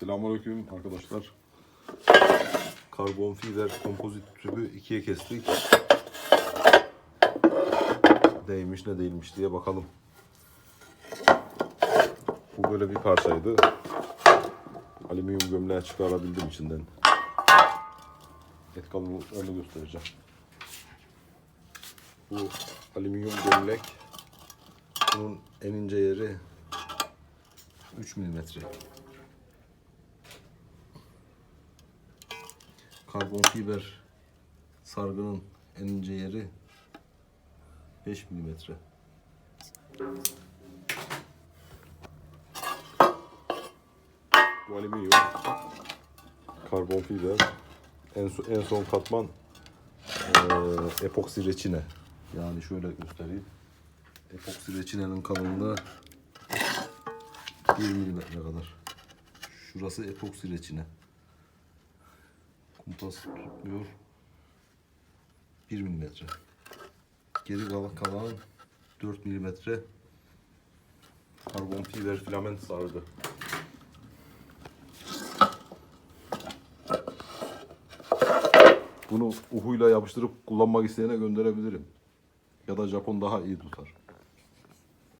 Selamünaleyküm arkadaşlar. Karbon fiber kompozit tübü ikiye kestik. Değmiş ne değilmiş diye bakalım. Bu böyle bir parçaydı. Alüminyum gömleği çıkarabildim içinden. Et kalınlığını göstereceğim. Bu alüminyum gömlek. Bunun en ince yeri 3 milimetre. Karbon fiber sargının en ince yeri 5 milimetre. Bu alüminyum, karbon fiber, en, son, en son katman eee epoksi reçine. Yani şöyle göstereyim. Epoksi reçinenin kalınlığı 1 milimetre kadar. Şurası epoksi reçine. Kumpas tutmuyor. 1 milimetre. Geri kalan kalan 4 milimetre karbon fiber filament sargı. Bunu uhuyla yapıştırıp kullanmak isteyene gönderebilirim. Ya da Japon daha iyi tutar.